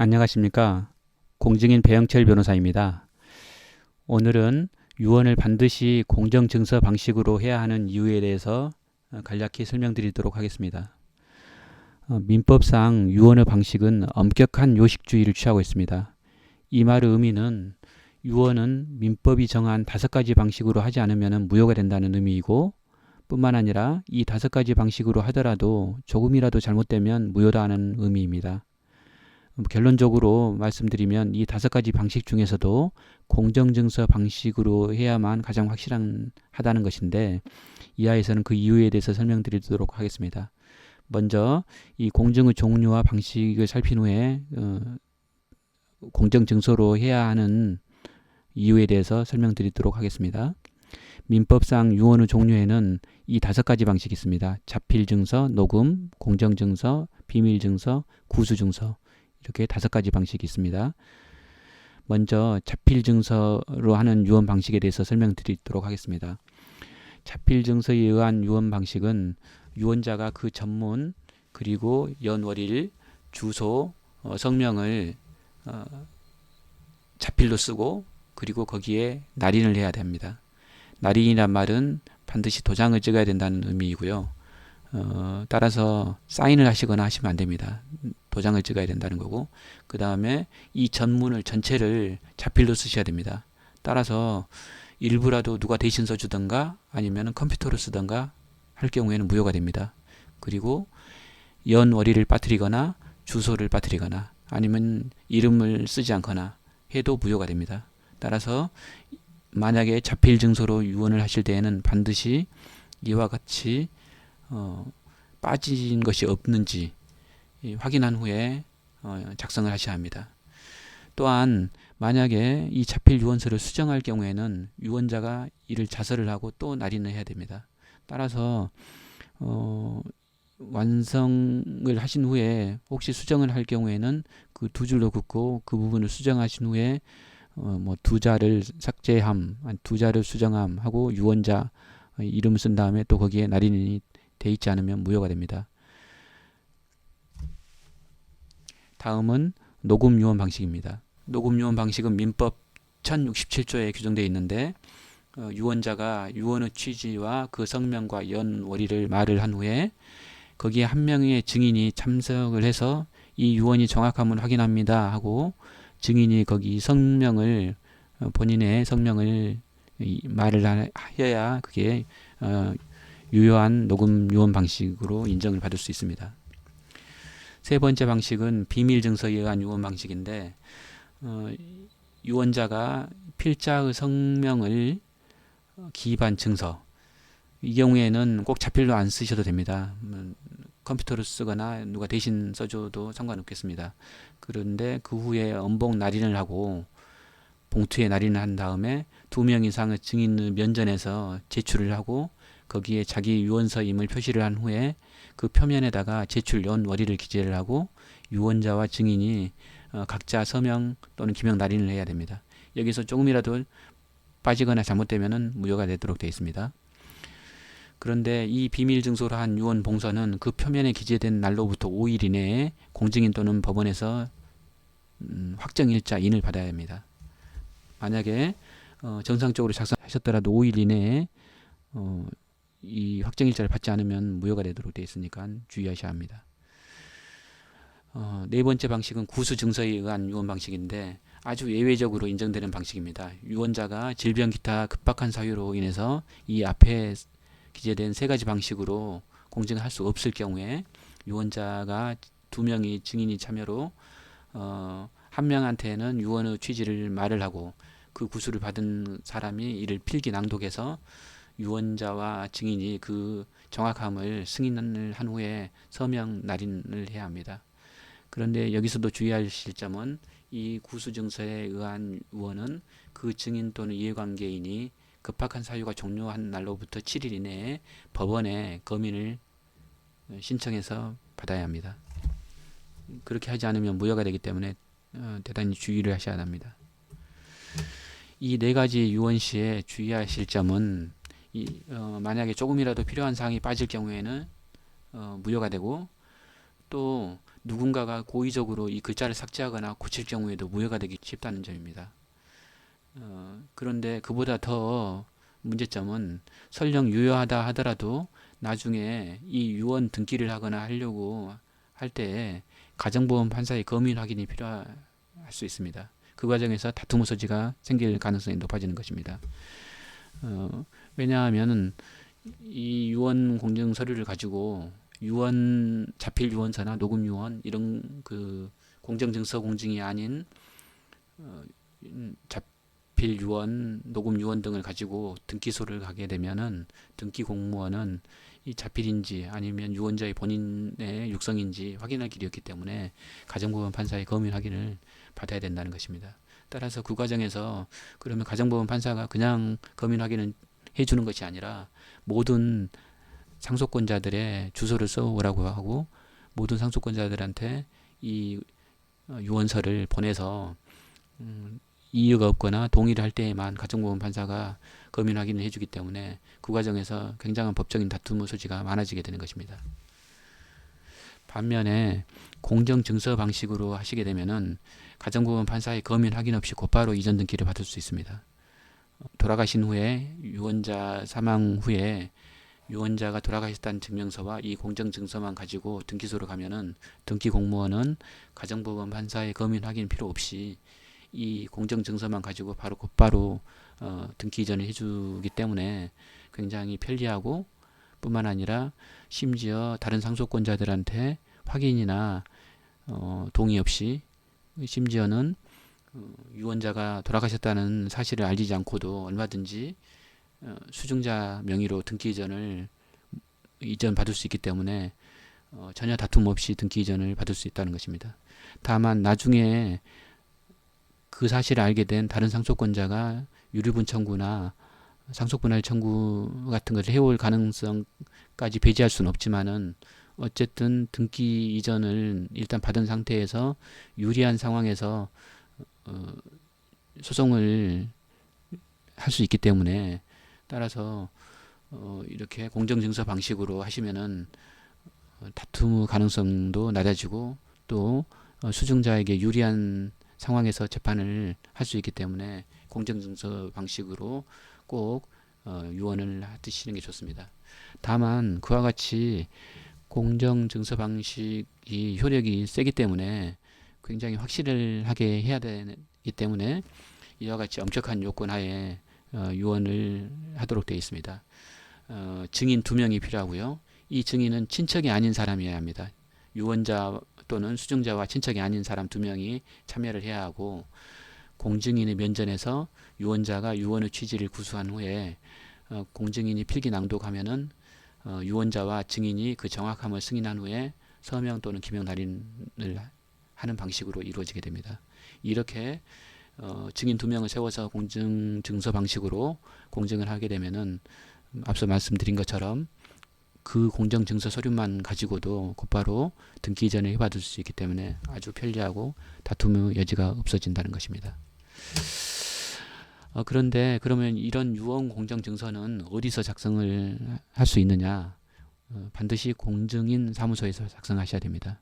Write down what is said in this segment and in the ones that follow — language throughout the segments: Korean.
안녕하십니까. 공증인 배영철 변호사입니다. 오늘은 유언을 반드시 공정증서 방식으로 해야 하는 이유에 대해서 어, 간략히 설명드리도록 하겠습니다. 어, 민법상 유언의 방식은 엄격한 요식주의를 취하고 있습니다. 이 말의 의미는 유언은 민법이 정한 다섯 가지 방식으로 하지 않으면 무효가 된다는 의미이고 뿐만 아니라 이 다섯 가지 방식으로 하더라도 조금이라도 잘못되면 무효다는 의미입니다. 음, 결론적으로 말씀드리면 이 다섯 가지 방식 중에서도 공정증서 방식으로 해야만 가장 확실한 하다는 것인데 이하에서는 그 이유에 대해서 설명드리도록 하겠습니다. 먼저 이 공정의 종류와 방식을 살핀 후에 어, 공정증서로 해야 하는 이유에 대해서 설명드리도록 하겠습니다. 민법상 유언의 종류에는 이 다섯 가지 방식이 있습니다. 자필 증서, 녹음, 공정 증서, 비밀 증서, 구수 증서 이렇게 다섯 가지 방식이 있습니다. 먼저 자필 증서로 하는 유언 방식에 대해서 설명드리도록 하겠습니다. 자필 증서에 의한 유언 방식은 유언자가 그 전문 그리고 연월일, 주소, 어, 성명을 어, 자필로 쓰고 그리고 거기에 날인을 해야 됩니다. 날인이란 말은 반드시 도장을 찍어야 된다는 의미이고요. 어, 따라서 사인을 하시거나 하시면 안 됩니다. 도장을 찍어야 된다는 거고 그 다음에 이 전문을 전체를 자필로 쓰셔야 됩니다. 따라서 일부라도 누가 대신 써주던가 아니면 컴퓨터로 쓰던가 할 경우에는 무효가 됩니다. 그리고 연월일을 빠뜨리거나 주소를 빠뜨리거나 아니면 이름을 쓰지 않거나 해도 무효가 됩니다. 따라서 만약에 자필 증서로 유언을 하실 때에는 반드시 이와 같이 어, 빠진 것이 없는지 확인한 후에 어, 작성을 하셔야 합니다. 또한 만약에 이 자필 유언서를 수정할 경우에는 유언자가 이를 자설을 하고 또 날인을 해야 됩니다. 따라서 어, 완성을 하신 후에 혹시 수정을 할 경우에는 그 두 줄로 긋고 그 부분을 수정하신 후에 어, 뭐 두 자를 삭제함, 두 자를 수정함 하고 유언자 이름을 쓴 다음에 또 거기에 날인이 돼 있지 않으면 무효가 됩니다. 다음은 녹음 유언 방식입니다. 녹음 유언 방식은 민법 1067조에 규정되어 있는데 어, 유언자가 유언의 취지와 그 성명과 연월일을 말을 한 후에 거기에 한 명의 증인이 참석을 해서 이 유언이 정확함을 확인합니다 하고 증인이 거기 성명을 어, 본인의 성명을 말을 해야 그게 어, 유효한 녹음 유언 방식으로 인정을 받을 수 있습니다. 세 번째 방식은 비밀 증서에 의한 유언 방식인데 어, 유언자가 필자의 성명을 기입한 증서 이 경우에는 꼭 자필로 안 쓰셔도 됩니다. 음, 컴퓨터로 쓰거나 누가 대신 써줘도 상관없겠습니다. 그런데 그 후에 엄복 날인을 하고 봉투에 날인을 한 다음에 두 명 이상의 증인을 면전에서 제출을 하고 거기에 자기 유언서임을 표시를 한 후에 그 표면에다가 제출 연월일을 기재를 하고 유언자와 증인이 어, 각자 서명 또는 기명 날인을 해야 됩니다. 여기서 조금이라도 빠지거나 잘못되면 무효가 되도록 되어 있습니다. 그런데 이 비밀 증서로 한 유언 봉서는 그 표면에 기재된 날로부터 5일 이내에 공증인 또는 법원에서 음, 확정일자 인을 받아야 합니다. 만약에 어, 정상적으로 작성하셨더라도 5일 이내에 어, 이 확정일자를 받지 않으면 무효가 되도록 되어 있으니까 주의하셔야 합니다. 어, 네 번째 방식은 구수 증서에 의한 유언 방식인데 아주 예외적으로 인정되는 방식입니다. 유언자가 질병 기타 급박한 사유로 인해서 이 앞에 기재된 세 가지 방식으로 공증할 수 없을 경우에 유언자가 두 명이 증인이 참여로 어, 한 명한테는 유언의 취지를 말을 하고 그 구수를 받은 사람이 이를 필기 낭독해서 유언자와 증인이 그 정확함을 승인을 한 후에 서명 날인을 해야 합니다. 그런데 여기서도 주의하실 점은 이 구수증서에 의한 유언은 그 증인 또는 이해관계인이 급박한 사유가 종료한 날로부터 7일 이내에 법원에 검인을 신청해서 받아야 합니다. 그렇게 하지 않으면 무효가 되기 때문에 어, 대단히 주의를 하셔야 합니다. 이 네 가지 유언 시에 주의하실 점은 이, 어, 만약에 조금이라도 필요한 사항이 빠질 경우에는 어, 무효가 되고 또 누군가가 고의적으로 이 글자를 삭제하거나 고칠 경우에도 무효가 되기 쉽다는 점입니다. 어, 그런데 그보다 더 문제점은 설령 유효하다 하더라도 나중에 이 유언 등기를 하거나 하려고 할 때 가정보험 판사의 검인 확인이 필요할 수 있습니다. 그 과정에서 다툼의 소지가 생길 가능성이 높아지는 것입니다. 어, 왜냐하면 이 유언 공증 서류를 가지고 유언 자필 유언서나 녹음 유언 이런 그 공정 증서 공증이 아닌 어, 음, 자필 유언, 녹음 유언 등을 가지고 등기소를 가게 되면은 등기 공무원은 이 자필인지 아니면 유언자의 본인의 육성인지 확인할 길이 없기 때문에 가정법원 판사의 검인 확인을 받아야 된다는 것입니다. 따라서 그 과정에서 그러면 가정법원 판사가 그냥 검인 확인을 해주는 것이 아니라 모든 상속권자들의 주소를 써오라고 하고 모든 상속권자들한테 이 어, 유언서를 보내서 음, 이유가 없거나 동의를 할 때에만 가정보험 판사가 검인 확인을 해주기 때문에 그 과정에서 굉장한 법적인 다툼의 소지가 많아지게 되는 것입니다. 반면에 공정 증서 방식으로 하시게 되면은 가정보험 판사의 검인 확인 없이 곧바로 이전 등기를 받을 수 있습니다. 돌아가신 후에 유언자 사망 후에 유언자가 돌아가셨다는 증명서와 이 공정 증서만 가지고 등기소로 가면은 등기 공무원은 가정법원 판사의 검인 확인 필요 없이 이 공정 증서만 가지고 바로 곧바로 어, 등기 이전을 해주기 때문에 굉장히 편리하고 뿐만 아니라 심지어 다른 상속권자들한테 확인이나 어, 동의 없이 심지어는 어, 유언자가 돌아가셨다는 사실을 알리지 않고도 얼마든지 어, 수증자 명의로 등기 이전을 이전 받을 수 있기 때문에 어, 전혀 다툼 없이 등기 이전을 받을 수 있다는 것입니다. 다만 나중에 그 사실을 알게 된 다른 상속권자가 유류분 청구나 상속분할 청구 같은 것을 해올 가능성까지 배제할 수는 없지만은 어쨌든 등기 이전을 일단 받은 상태에서 유리한 상황에서 어, 소송을 할 수 있기 때문에 따라서 어, 이렇게 공정증서 방식으로 하시면은 어, 다툼 가능성도 낮아지고 또 어, 수증자에게 유리한 상황에서 재판을 할 수 있기 때문에 공정증서 방식으로 꼭 어, 유언을 하시는 게 좋습니다. 다만 그와 같이 공정증서 방식이 효력이 세기 때문에 굉장히 확실하게 해야 되기 때문에 이와 같이 엄격한 요건 하에 어, 유언을 하도록 되어 있습니다. 어, 증인 두 명이 필요하고요. 이 증인은 친척이 아닌 사람이어야 합니다. 유언자 또는 수증자와 친척이 아닌 사람 두 명이 참여를 해야 하고 공증인의 면전에서 유언자가 유언의 취지를 구수한 후에 어, 공증인이 필기 낭독하면은 어, 유언자와 증인이 그 정확함을 승인한 후에 서명 또는 기명 날인을 하는 방식으로 이루어지게 됩니다. 이렇게 어, 증인 두 명을 세워서 공증 증서 방식으로 공증을 하게 되면은 앞서 말씀드린 것처럼 그 공정 증서 서류만 가지고도 곧바로 등기 이전을 해받을 수 있기 때문에 아주 편리하고 다툼의 여지가 없어진다는 것입니다. 어, 그런데 그러면 이런 유언 공정 증서는 어디서 작성을 할 수 있느냐? 어, 반드시 공증인 사무소에서 작성하셔야 됩니다.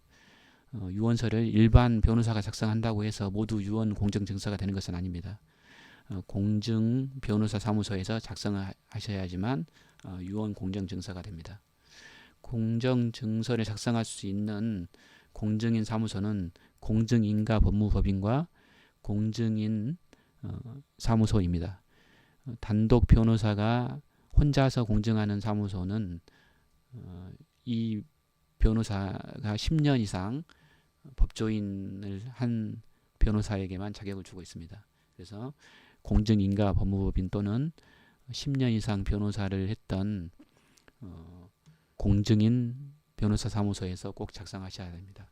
어, 유언서를 일반 변호사가 작성한다고 해서 모두 유언 공정 증서가 되는 것은 아닙니다. 어, 공증 변호사 사무소에서 작성을 하셔야지만 어, 유언 공정 증서가 됩니다. 공정 증서를 작성할 수 있는 공증인 사무소는 공증인가 법무법인과 공증인 어, 사무소입니다. 어, 단독 변호사가 혼자서 공증하는 사무소는 어, 이 변호사가 10년 이상 법조인을 한 변호사에게만 자격을 주고 있습니다. 그래서 공증인가 법무법인 또는 10년 이상 변호사를 했던 어, 공증인 변호사 사무소에서 꼭 작성하셔야 됩니다.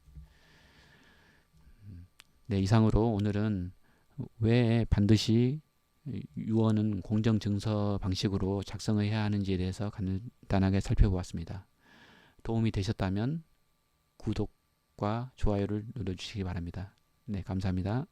음, 네, 이상으로 오늘은 왜 반드시 유언은 공정 증서 방식으로 작성을 해야 하는지에 대해서 간단하게 살펴보았습니다. 도움이 되셨다면 구독과 좋아요를 눌러주시기 바랍니다. 네, 감사합니다.